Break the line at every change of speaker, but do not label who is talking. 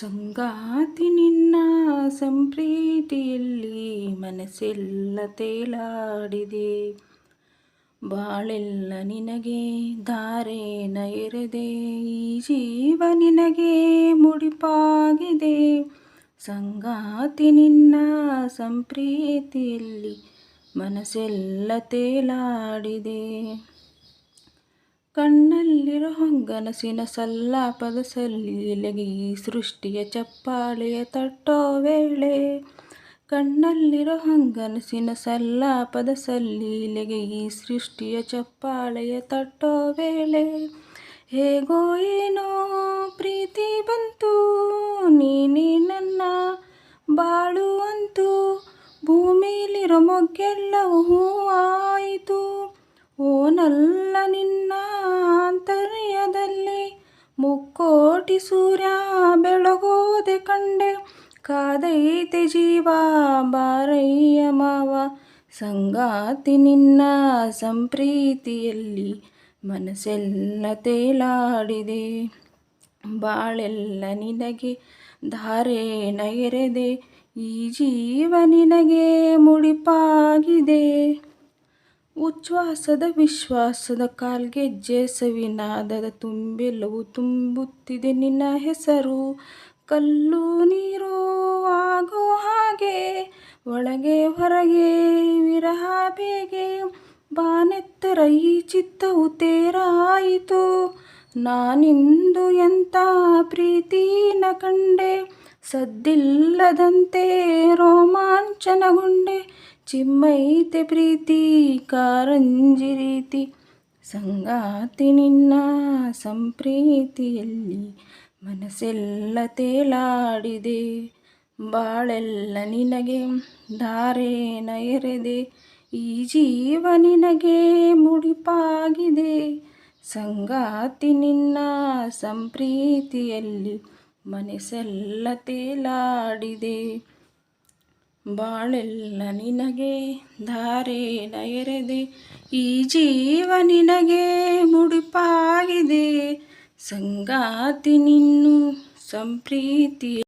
ಸಂಗಾತಿ ನಿನ್ನ ಸಂಪ್ರೀತಿಯಲ್ಲಿ ಮನಸ್ಸೆಲ್ಲ ತೇಲಾಡಿದೆ. ಬಾಳೆಲ್ಲ ನಿನಗೆ, ಧಾರೇನ ಎರೆದೆ, ಈ ಜೀವ ನಿನಗೆ ಮುಡಿಪಾಗಿದೆ. ಸಂಗಾತಿ ನಿನ್ನ ಸಂಪ್ರೀತಿಯಲ್ಲಿ ಮನಸ್ಸೆಲ್ಲ ತೇಲಾಡಿದೆ. ಕಣ್ಣಲ್ಲಿರೋ ಹಂಗನಸಿನ ಸಲ್ಲಾಪದ ಸಲ್ಲಿಲೆಗೆ ಈ ಸೃಷ್ಟಿಯ ಚಪ್ಪಾಳೆಯ ತಟ್ಟೋ ವೇಳೆ ಕಣ್ಣಲ್ಲಿರೋ ಹಂಗನಸಿನ ಸಲ್ಲಾಪದ ಸಲ್ಲಿಲೆಗೆ ಈ ಸೃಷ್ಟಿಯ ಚಪ್ಪಾಳೆಯ ತಟ್ಟೋ ವೇಳೆ ಹೇಗೋ ಏನೋ ಪ್ರೀತಿ ಬಂತು, ನೀನೇ ನನ್ನ ಬಾಳು ಅಂತೂ. ಭೂಮಿಲಿರೋ ಮೊಗ್ಗೆಲ್ಲವೂ ಓ ನಲ್ಲ ನಿನ್ನ ಸೂರ್ಯ ಬೆಳಗೋದೆ ಕಂಡೆ, ಕಾದೈತೆ ಜೀವ ಬಾರಯ್ಯ ಮಾವ. ಸಂಗಾತಿ ನಿನ್ನ ಸಂಪ್ರೀತಿಯಲ್ಲಿ ಮನಸ್ಸೆಲ್ಲ ತೇಲಾಡಿದೆ. ಬಾಳೆಲ್ಲ ನಿನಗೆ ಧಾರೆ ಎರೆದೆ ಈ ಜೀವ ನಿನಗೆ ಮುಡಿಪಾಗಿದೆ. ಉಚ್ಛ್ವಾಸದ ವಿಶ್ವಾಸದ ಕಾಲ್ಗೆಜ್ಜೆ ಸವಿನಾದದ ತುಂಬೆಲ್ಲವೂ ತುಂಬುತ್ತಿದೆ ನಿನ್ನ ಹೆಸರು. ಕಲ್ಲು ನೀರು ಆಗೋ ಹಾಗೆ ಒಳಗೆ ಹೊರಗೆ ವಿರಹ ಬೇಗೆ ಬಾನೆತ್ತರ ಈ ಚಿತ್ತವು ತೇರಾಯಿತು. ನಾನಿಂದು ಎಂಥ ಪ್ರೀತಿನ ಕಂಡೆ, ಸದ್ದಿಲ್ಲದಂತೆ ರೋಮಾಂಚನಗೊಂಡೆ ಚಿಮ್ಮೈತೆ ಪ್ರೀತಿ, ಕಾರಂಜಿ ರೀತಿ. ಸಂಗಾತಿ ನಿನ್ನ ಸಂಪ್ರೀತಿಯಲ್ಲಿ ಮನಸ್ಸೆಲ್ಲ ತೇಲಾಡಿದೆ. ಬಾಳೆಲ್ಲ ನಿನಗೆ, ಧಾರೇನ ಎರೆದೆ. ಈ ಜೀವ ನಿನಗೆ ಮುಡಿಪಾಗಿದೆ. ಸಂಗಾತಿ ನಿನ್ನ ಸಂಪ್ರೀತಿಯಲ್ಲಿ ಮನಸ್ಸೆಲ್ಲ ತೇಲಾಡಿದೆ. ಬಾಳೆಲ್ಲ ನಿನಗೆ ಧಾರೇನ ಎರೆದೆ ಈ ಜೀವ ನಿನಗೆ ಮುಡಿಪಾಗಿದೆ. ಸಂಗಾತಿ ನಿನ್ನು ಸಂಪ್ರೀತಿ